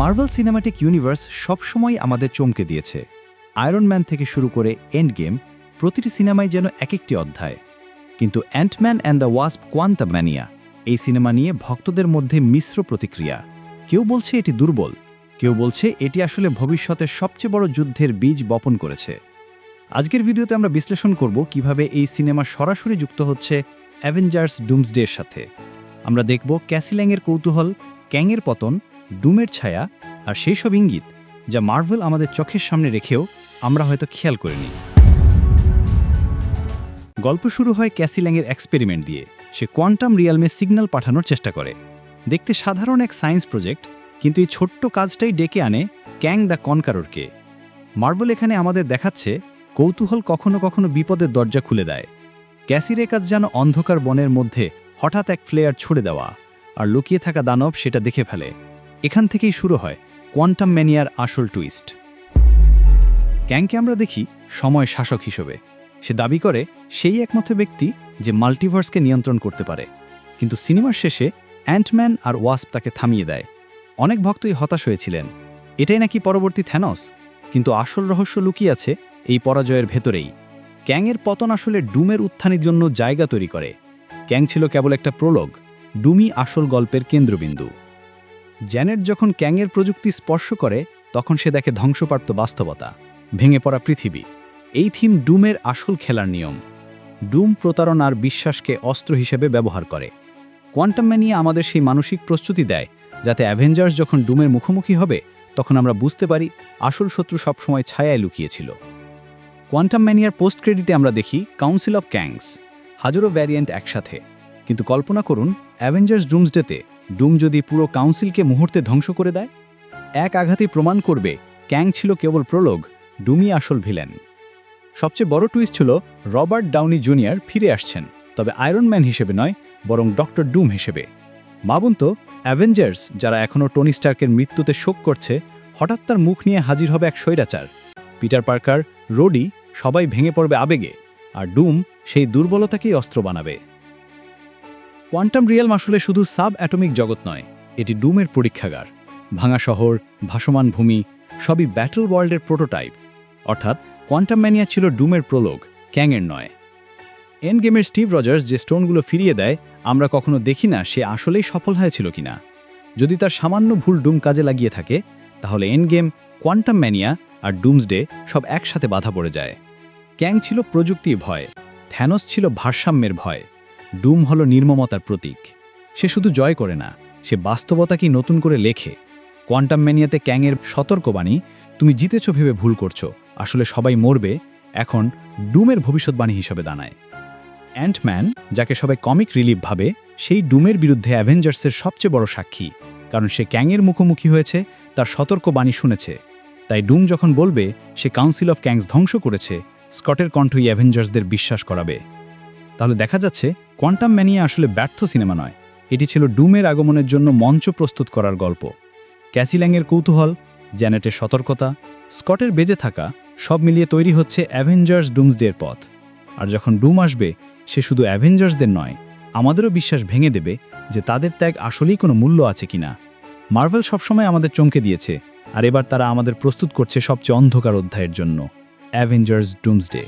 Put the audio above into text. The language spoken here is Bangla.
মার্ভেল সিনেমাটিক ইউনিভার্স সবসময় আমাদের চমকে দিয়েছে। আয়রন ম্যান থেকে শুরু করে এন্ড গেম প্রতিটি সিনেমায় যেন এক একটি অধ্যায়। কিন্তু Antman and the Wasp Quantumania এই সিনেমা নিয়ে ভক্তদের মধ্যে মিশ্র প্রতিক্রিয়া। কেউ বলছে এটি দুর্বল, কেউ বলছে এটি আসলে ভবিষ্যতের সবচেয়ে বড় যুদ্ধের বীজ বপন করেছে। আজকের ভিডিওতে আমরা বিশ্লেষণ করব কীভাবে এই সিনেমা সরাসরি যুক্ত হচ্ছে অ্যাভেঞ্জার্স ডুমসডের সাথে। আমরা দেখব ক্যাসিল্যাংয়ের কৌতূহল, ক্যাংয়ের পতন ডুমের ছায়া আর সেই সব ইঙ্গিত যা মার্ভেল আমাদের চোখের সামনে রেখেও আমরা হয়তো খেয়াল করিনি। গল্প শুরু হয় ক্যাসিল্যাংয়ের এক্সপেরিমেন্ট দিয়ে। সে কোয়ান্টাম রিয়ালমে সিগন্যাল পাঠানোর চেষ্টা করে। দেখতে সাধারণ এক সায়েন্স প্রজেক্ট, কিন্তু এই ছোট্ট কাজটাই ডেকে আনে ক্যাং দ্য কনকারোরকে। মার্ভেল এখানে আমাদের দেখাচ্ছে কৌতূহল কখনো কখনো বিপদের দরজা খুলে দেয়। ক্যাসির কাজ যেন অন্ধকার বনের মধ্যে হঠাৎ এক ফ্লেয়ার ছুড়ে দেওয়া, আর লুকিয়ে থাকা দানব সেটা দেখে ফেলে। এখান থেকেই শুরু হয় কোয়ান্টাম ম্যানিয়ার আসল টুইস্ট। ক্যাংকে আমরা দেখি সময় শাসক হিসেবে। সে দাবি করে সেই একমাত্র ব্যক্তি যে মাল্টিভার্সকে নিয়ন্ত্রণ করতে পারে। কিন্তু সিনেমার শেষে অ্যান্টম্যান আর ওয়াস্প তাকে থামিয়ে দেয়। অনেক ভক্তই হতাশ হয়েছিলেন। এটাই নাকি পরবর্তী থ্যানস? কিন্তু আসল রহস্য লুকিয়ে আছে এই পরাজয়ের ভেতরেই। ক্যাংয়ের পতন আসলে ডুমের উত্থানের জন্য জায়গা তৈরি করে। ক্যাং ছিল কেবল একটা প্রোলগ ডুমি আসল গল্পের কেন্দ্রবিন্দু। জ্যানেট যখন ক্যাংয়ের প্রযুক্তি স্পর্শ করে, তখন সে দেখে ধ্বংসপ্রাপ্ত বাস্তবতা। ভেঙে পড়া পৃথিবী। এই থিম ডুমের আসল খেলার নিয়ম। ডুম প্রতারণার বিশ্বাসকে অস্ত্র হিসেবে ব্যবহার করে। কোয়ান্টাম ম্যানিয়া আমাদের সেই মানসিক প্রস্তুতি দেয়, যাতে অ্যাভেঞ্জার্স যখন ডুমের মুখোমুখি হবে, তখন আমরা বুঝতে পারি আসল শত্রু সবসময় ছায়ায় লুকিয়েছিল। কোয়ান্টাম ম্যানিয়ার পোস্ট ক্রেডিটে আমরা দেখি কাউন্সিল অফ ক্যাংস। হাজারো ভ্যারিয়েন্ট একসাথে। কিন্তু কল্পনা করুন, অ্যাভেঞ্জার্স ডুমস ডুমসডেতে ডুম যদি পুরো কাউন্সিলকে মুহূর্তে ধ্বংস করে দেয়? এক আঘাতেই প্রমাণ করবে, ক্যাং ছিল কেবল প্রলোগ ডুমি আসল ভিলেন। সবচেয়ে বড় টুইস্ট ছিল, রবার্ট ডাউনি জুনিয়র ফিরে আসছেন, তবে আয়রনম্যান হিসেবে নয়, বরং ডক্টর ডুম হিসেবে। মাবুন তো অ্যাভেঞ্জার্স, যারা এখনও টনি স্টার্কের মৃত্যুতে শোক করছে, হঠাৎ তার মুখ নিয়ে হাজির হবে এক স্বৈরাচার। পিটার পার্কার, রোডি, সবাই ভেঙে পড়বে আবেগে, আর ডুম সেই দুর্বলতাকেই অস্ত্র বানাবে। কোয়ান্টাম রিয়েল আসলে শুধু সাব অ্যাটমিক জগৎ নয়, এটি ডুমের পরীক্ষাগার, ভাঙা শহর, ভাসমান ভূমি, সবই ব্যাটল ওয়ার্ল্ডের প্রোটোটাইপ অর্থাৎ কোয়ান্টাম ম্যানিয়া ছিল ডুমের প্রলোগ ক্যাংয়ের নয়। এন্ড গেমের স্টিভ রজার্স যে স্টোনগুলো ফিরিয়ে দেয়, আমরা কখনো দেখি না সে আসলেই সফল হয়েছিল কিনা। যদি তার সামান্য ভুল ডুম কাজে লাগিয়ে থাকে, তাহলে এন্ড গেম কোয়ান্টাম ম্যানিয়া আর ডুমসডে সব একসাথে বাধা পড়ে যায়। ক্যাং ছিল প্রযুক্তির ভয়, থ্যানোস ছিল ভারসাম্যের ভয়। ডুম হল নির্মমতার প্রতীক। সে শুধু জয় করে না, সে বাস্তবতাকেই নতুন করে লেখে। কোয়ান্টাম ম্যানিয়াতে ক্যাংয়ের সতর্কবাণী, তুমি জিতেছ ভেবে ভুল করছ, আসলে সবাই মরবে, এখন ডুমের ভবিষ্যৎবাণী হিসেবে দাঁড়ায়। অ্যান্টম্যান যাকে সবাই কমিক রিলিফ ভাবে, সেই ডুমের বিরুদ্ধে অ্যাভেঞ্জার্সের সবচেয়ে বড় সাক্ষী, কারণ সে ক্যাংয়ের মুখোমুখি হয়েছে, তার সতর্কবাণী শুনেছে। তাই ডুম যখন বলবে, সে কাউন্সিল অফ ক্যাংস ধ্বংস করেছে, স্কটের কণ্ঠই অ্যাভেঞ্জার্সদের বিশ্বাস করাবে। তাহলে দেখা যাচ্ছে কোয়ান্টাম ম্যানিয়া আসলে ব্যর্থ সিনেমা নয়। এটি ছিল ডুমের আগমনের জন্য মঞ্চ প্রস্তুত করার গল্প। ক্যাসিল্যাংয়ের কৌতূহল, জ্যানেটের সতর্কতা, স্কটের বেজে থাকা, সব মিলিয়ে তৈরি হচ্ছে অ্যাভেঞ্জার্স ডুমসডের পথ। আর যখন ডুম আসবে, সে শুধু অ্যাভেঞ্জার্সদের নয়, আমাদেরও বিশ্বাস ভেঙে দেবে যে তাদের ত্যাগ আসলেই কোনো মূল্য আছে কিনা মার্ভেল সবসময় আমাদের চমকে দিয়েছে, আর এবার তারা আমাদের প্রস্তুত করছে সবচেয়ে অন্ধকার অধ্যায়ের জন্য। Avengers Doomsday.